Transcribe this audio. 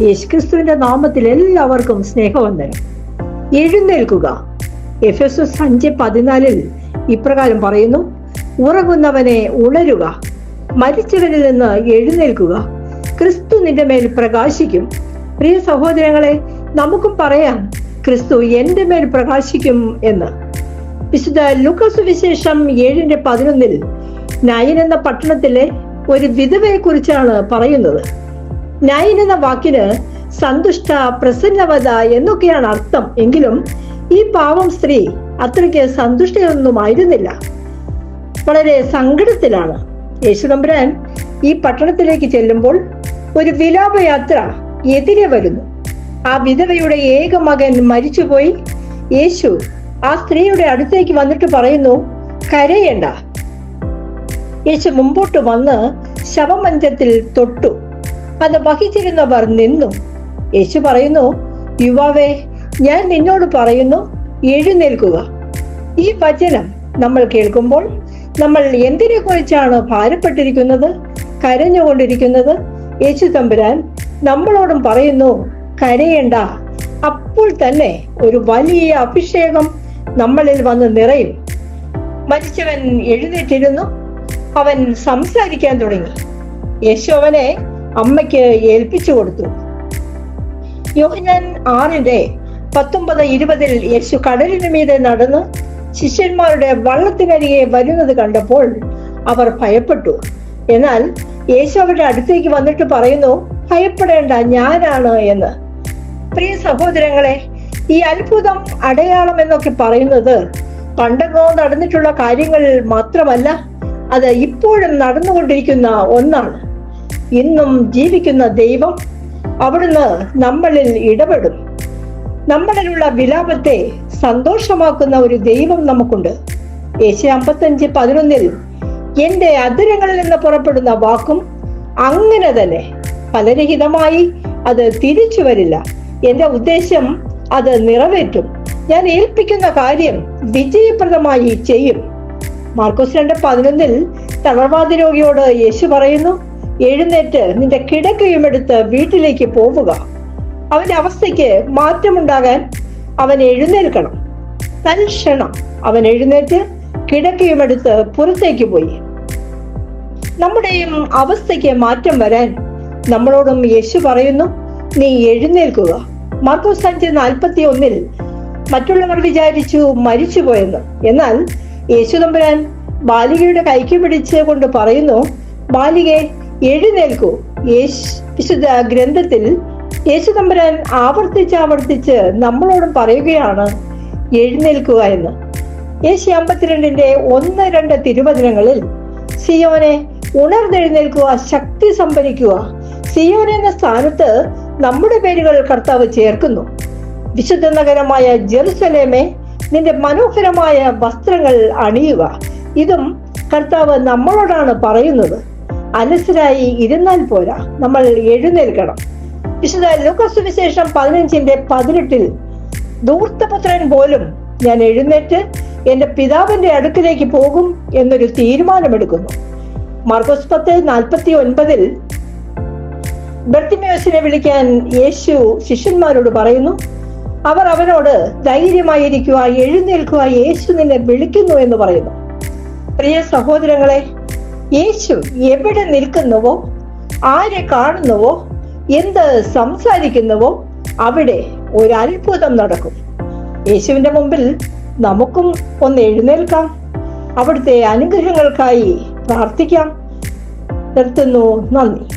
യേശുക്രിസ്തുവിന്റെ നാമത്തിൽ എല്ലാവർക്കും സ്നേഹവന്ദനം. എഴുന്നേൽക്കുക. എഫ് എസ് എസ് അഞ്ച് പതിനാലിൽ ഇപ്രകാരം പറയുന്നു ഉറങ്ങുന്നവനെ ഉണരുക മരിച്ചവരിൽ നിന്ന് എഴുന്നേൽക്കുക. ക്രിസ്തു നിന്റെ മേൽ പ്രകാശിക്കും. പ്രിയ സഹോദരങ്ങളെ നമുക്കും പറയാം ക്രിസ്തു എന്റെ മേൽ പ്രകാശിക്കും എന്ന്. വിശുദ്ധ ലുക്കസ് വിശേഷം ഏഴിന്റെ പതിനൊന്നിൽ നയൻ എന്ന പട്ടണത്തിലെ ഒരു വിധവയെ കുറിച്ചാണ് പറയുന്നത്. നയൻ എന്ന വാക്കിന് സന്തുഷ്ട പ്രസന്നവത എന്നൊക്കെയാണ് അർത്ഥം. എങ്കിലും ഈ പാവം സ്ത്രീ അത്രയ്ക്ക് സന്തുഷ്ടയൊന്നും ആയിരുന്നില്ല വളരെ സങ്കടത്തിലാണ്. യേശുദമ്പുരാൻ ഈ പട്ടണത്തിലേക്ക് ചെല്ലുമ്പോൾ ഒരു വിലാപയാത്ര എതിരെ വരുന്നു. ആ വിധവയുടെ ഏക മകൻ മരിച്ചുപോയി. യേശു ആ സ്ത്രീയുടെ അടുത്തേക്ക് വന്നിട്ട് പറയുന്നു കരയേണ്ട. യേശു മുമ്പോട്ട് വന്ന് ശവമഞ്ചത്തിൽ തൊട്ടു. അത് വഹിച്ചിരുന്നവർ നിന്നു. യേശു പറയുന്നു യുവാവേ ഞാൻ നിന്നോട് പറയുന്നു എഴുന്നേൽക്കുക. ഈ വചനം നമ്മൾ കേൾക്കുമ്പോൾ നമ്മൾ എന്തിനെ കുറിച്ചാണ് ഭാരപ്പെട്ടിരിക്കുന്നത്? കരഞ്ഞുകൊണ്ടിരിക്കുന്നത്? യേശു തമ്പുരാൻ നമ്മളോടും പറയുന്നു കരയേണ്ട. അപ്പോൾ തന്നെ ഒരു വലിയ അഭിഷേകം നമ്മളിൽ വന്ന് നിറയും. മരിച്ചവൻ എഴുന്നേറ്റിരുന്നു. അവൻ സംസാരിക്കാൻ തുടങ്ങി. യേശു അവനെ അമ്മയ്ക്ക് ഏൽപ്പിച്ചു കൊടുത്തു. യോഹനാൻ ആറിന്റെ പത്തൊമ്പത് ഇരുപതിൽ യേശു കടലിനു മീതെ നടന്ന് ശിഷ്യന്മാരുടെ വള്ളത്തിനരികെ വരുന്നത് കണ്ടപ്പോൾ അവർ ഭയപ്പെട്ടു. എന്നാൽ യേശു അവരുടെ അടുത്തേക്ക് വന്നിട്ട് പറയുന്നു ഭയപ്പെടേണ്ട ഞാനാണ് എന്ന്. പ്രിയ സഹോദരങ്ങളെ ഈ അത്ഭുതം അടയാളം എന്നൊക്കെ പറയുന്നത് പണ്ടെങ്ങോ നടന്നിട്ടുള്ള കാര്യങ്ങൾ മാത്രമല്ല അത് ഇപ്പോഴും നടന്നുകൊണ്ടിരിക്കുന്ന ഒന്നാണ്. ഇന്നും ജീവിക്കുന്ന ദൈവം അവിടുന്ന് നമ്മളിൽ ഇടപെടും. നമ്മളിലുള്ള വിലാപത്തെ സന്തോഷമാക്കുന്ന ഒരു ദൈവം നമുക്കുണ്ട്. ഏഷ്യ അമ്പത്തഞ്ച് പതിനൊന്നിൽ എന്റെ അതിരങ്ങളിൽ നിന്ന് പുറപ്പെടുന്ന വാക്കും അങ്ങനെ തന്നെ. ഫലരഹിതമായി അത് തിരിച്ചു വരില്ല. എന്റെ ഉദ്ദേശം അത് നിറവേറ്റും. ഞാൻ ഏൽപ്പിക്കുന്ന കാര്യം വിജയപ്രദമായി ചെയ്യും. മാർക്കോസ് രണ്ട് പതിനൊന്നിൽ തളർവാദ രോഗിയോട് യേശു പറയുന്നു എഴുന്നേറ്റ് നിന്റെ കിടക്കയും എടുത്ത് വീട്ടിലേക്ക് പോവുക. അവന്റെ അവസ്ഥയ്ക്ക് മാറ്റമുണ്ടാകാൻ അവൻ എഴുന്നേൽക്കണം. തൽക്ഷണം അവൻ എഴുന്നേറ്റ് കിടക്കയും എടുത്ത് പുറത്തേക്ക് പോയി. നമ്മുടെയും അവസ്ഥയ്ക്ക് മാറ്റം വരാൻ നമ്മളോടും യേശു പറയുന്നു നീ എഴുന്നേൽക്കുക. മാർക്കോസ് അഞ്ച് നാൽപ്പത്തി ഒന്നിൽ മറ്റുള്ളവർ വിചാരിച്ചു മരിച്ചു പോയെന്ന്. എന്നാൽ യേശു തമ്പുരാൻ ബാലികയുടെ കൈക്ക് പിടിച്ച് കൊണ്ട് പറയുന്നു ബാലികെ എഴുന്നേൽക്കൂ. യേശു വിശുദ്ധ ഗ്രന്ഥത്തിൽ യേശു തമ്പുരാൻ ആവർത്തിച്ച് ആവർത്തിച്ച് നമ്മളോടും പറയുകയാണ് എഴുന്നേൽക്കുക എന്ന്. യേശു അമ്പത്തിരണ്ടിന്റെ ഒന്ന് രണ്ട് തിരുവചനങ്ങളിൽ സിയോനെ ഉണർന്നെഴുന്നേൽക്കുക ശക്തി സംഭരിക്കുക. സിയോൻ എന്ന സ്ഥാനത്ത് നമ്മുടെ പേരുകൾ കർത്താവ് ചേർക്കുന്നു. വിശുദ്ധ നഗരമായ ജെറുസലേമെ നിന്റെ മനോഹരമായ വസ്ത്രങ്ങൾ അണിയുക. ഇതും കർത്താവ് നമ്മളോടാണ് പറയുന്നത്. അലസരായി ഇരുന്നാൽ പോരാ. നമ്മൾ എഴുന്നേൽക്കണം. വിശുദ്ധ ലൂക്കസ് വിശേഷം പതിനഞ്ചിന്റെ പതിനെട്ടിൽ ദൂർത്തപുത്രൻ പോലും ഞാൻ എഴുന്നേറ്റ് എന്റെ പിതാവിന്റെ അടുക്കിലേക്ക് പോകും എന്നൊരു തീരുമാനമെടുക്കുന്നു. മാർക്കോസ് പത്ത് നാൽപ്പത്തി ഒൻപതിൽ ബർത്തിമേസിനെ വിളിക്കാൻ യേശു ശിഷ്യന്മാരോട് പറയുന്നു അവർ അവനോട് ധൈര്യമായിരിക്കുക എഴുന്നേൽക്കുക യേശു നിന്നെ വിളിക്കുന്നു എന്ന് പറയുന്നു. പ്രിയ സഹോദരങ്ങളെ യേശു എവിടെ നിൽക്കുന്നുവോ? ആരെ കാണുന്നുവോ? എന്ത് സംസാരിക്കുന്നുവോ? അവിടെ ഒരു അത്ഭുതം നടക്കും. യേശുവിന്റെ മുമ്പിൽ നമുക്കും ഒന്ന് എഴുന്നേൽക്കാം. അവിടുത്തെ അനുഗ്രഹങ്ങൾക്കായി പ്രാർത്ഥിക്കാം. നിർത്തുന്നു. നന്ദി.